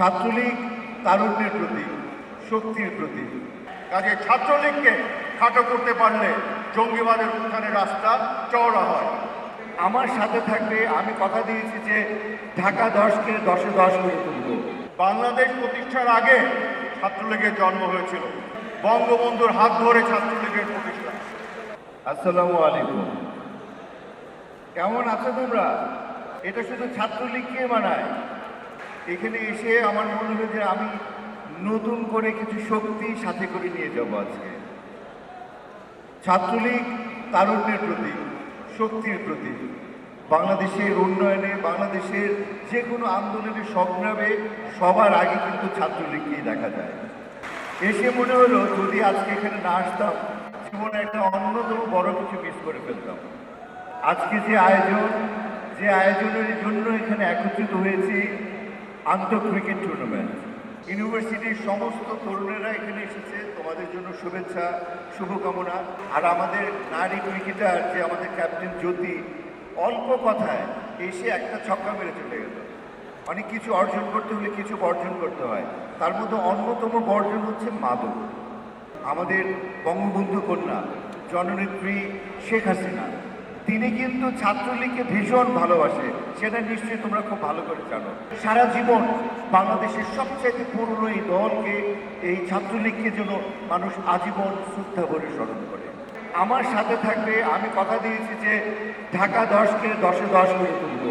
ছাত্রলীগ তারুণ্যের প্রতীক, শক্তির প্রতীক। কাজে ছাত্রলীগকে খাটো করতে পারলে জঙ্গিবাদের উত্থানের রাস্তা চওড়া হয়। আমার সাথে থাকবে আমি কথা দিয়েছি যে ঢাকা দশকে দশে দশ করে তুলব। বাংলাদেশ প্রতিষ্ঠার আগে ছাত্রলীগের জন্ম হয়েছিল। বঙ্গবন্ধুর হাত ধরে ছাত্রলীগের প্রতিষ্ঠা। আসসালামু আলাইকুম। কেমন আছো তোমরা? এটা শুধু ছাত্রলীগকে মানায়। এখানে এসে আমার মনে হলো যে আমি নতুন করে কিছু শক্তি সাথে করে নিয়ে যাব আজকে। ছাত্রলীগ তারুণ্যের প্রতীক, শক্তির প্রতীক। বাংলাদেশের উন্নয়নে, বাংলাদেশের যে কোনো আন্দোলনের সংগ্রামে সবার আগে কিন্তু ছাত্রলীগকেই দেখা যায়। এসে মনে হলো, যদি আজকে এখানে না আসতাম, জীবনে একটা অন্যতম বড় কিছু মিস করে ফেলতাম। আজকে যে আয়োজন, যে আয়োজনের জন্য এখানে একত্রিত হয়েছি আন্তঃ ক্রিকেট টুর্নামেন্ট ইউনিভার্সিটির সমস্ত তরুণেরা এখানে এসেছে। তোমাদের জন্য শুভেচ্ছা, শুভকামনা। আর আমাদের নারী ক্রিকেটার যে আমাদের ক্যাপ্টেন জ্যোতি, অল্প কথায় এসে একটা ছক্কা মেরে চলে গেল। অনেক কিছু অর্জন করতে হলে কিছু বর্জন করতে হয়। তার মধ্যে অন্যতম বর্জন হচ্ছে মাদক। আমাদের বঙ্গবন্ধু কন্যা, জননেত্রী শেখ হাসিনা। তিনি কিন্তু ছাত্রলীগকে ভীষণ ভালোবাসে। সেটা নিশ্চয়ই তোমরা খুব ভালো করে জানো। সারা জীবন বাংলাদেশের সবচেয়ে পুরনো এই দলকে, এই ছাত্রলীগকে যেন মানুষ আজীবন শ্রদ্ধা ভরে স্মরণ করে। আমার সাথে থাকবে, আমি কথা দিয়েছি যে ঢাকা দশকে দশে দশ করে তুলব।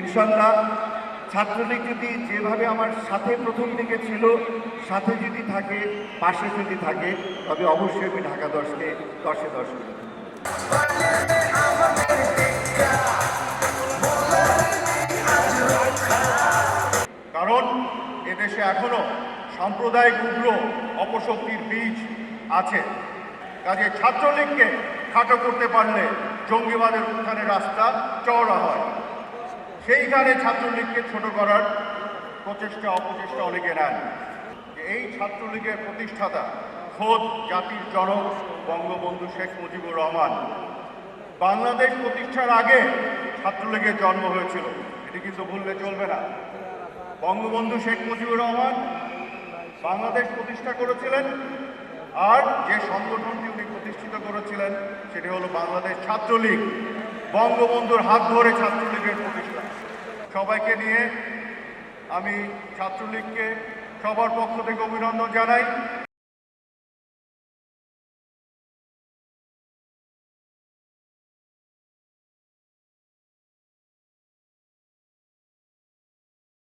ইনশাল্লাহ ছাত্রলীগ যদি যেভাবে আমার সাথে প্রথম দিকে ছিল, সাথে যদি থাকে, পাশে যদি থাকে, তবে অবশ্যই আমি ঢাকা দশকে দশে দশ করে তুলব। কারণ এদেশে এখনও সাম্প্রদায়িক উগ্র অপশক্তির বীজ আছে। কাজে ছাত্রলীগকে খাটো করতে পারলে জঙ্গিবাদের উত্থানের রাস্তা চওড়া হয়। সেইখানে ছাত্রলীগকে ছোট করার প্রচেষ্টা, অপচেষ্টা অনেকে নেন। এই ছাত্রলীগের প্রতিষ্ঠাতা খোদ জাতির জনক বঙ্গবন্ধু শেখ মুজিবুর রহমান বাংলাদেশ প্রতিষ্ঠার আগে ছাত্রলীগের জন্ম হয়েছিল। এটি কিন্তু ভুললে চলবে না। বঙ্গবন্ধু শেখ মুজিবুর রহমান বাংলাদেশ প্রতিষ্ঠা করেছিলেন আর যে সংগঠনটি উনি প্রতিষ্ঠিত করেছিলেন, সেটি হলো বাংলাদেশ ছাত্রলীগ। বঙ্গবন্ধুর হাত ধরে ছাত্রলীগের প্রতিষ্ঠা। সবাইকে নিয়ে আমি ছাত্রলীগকে সবার পক্ষ থেকে অভিনন্দন জানাই।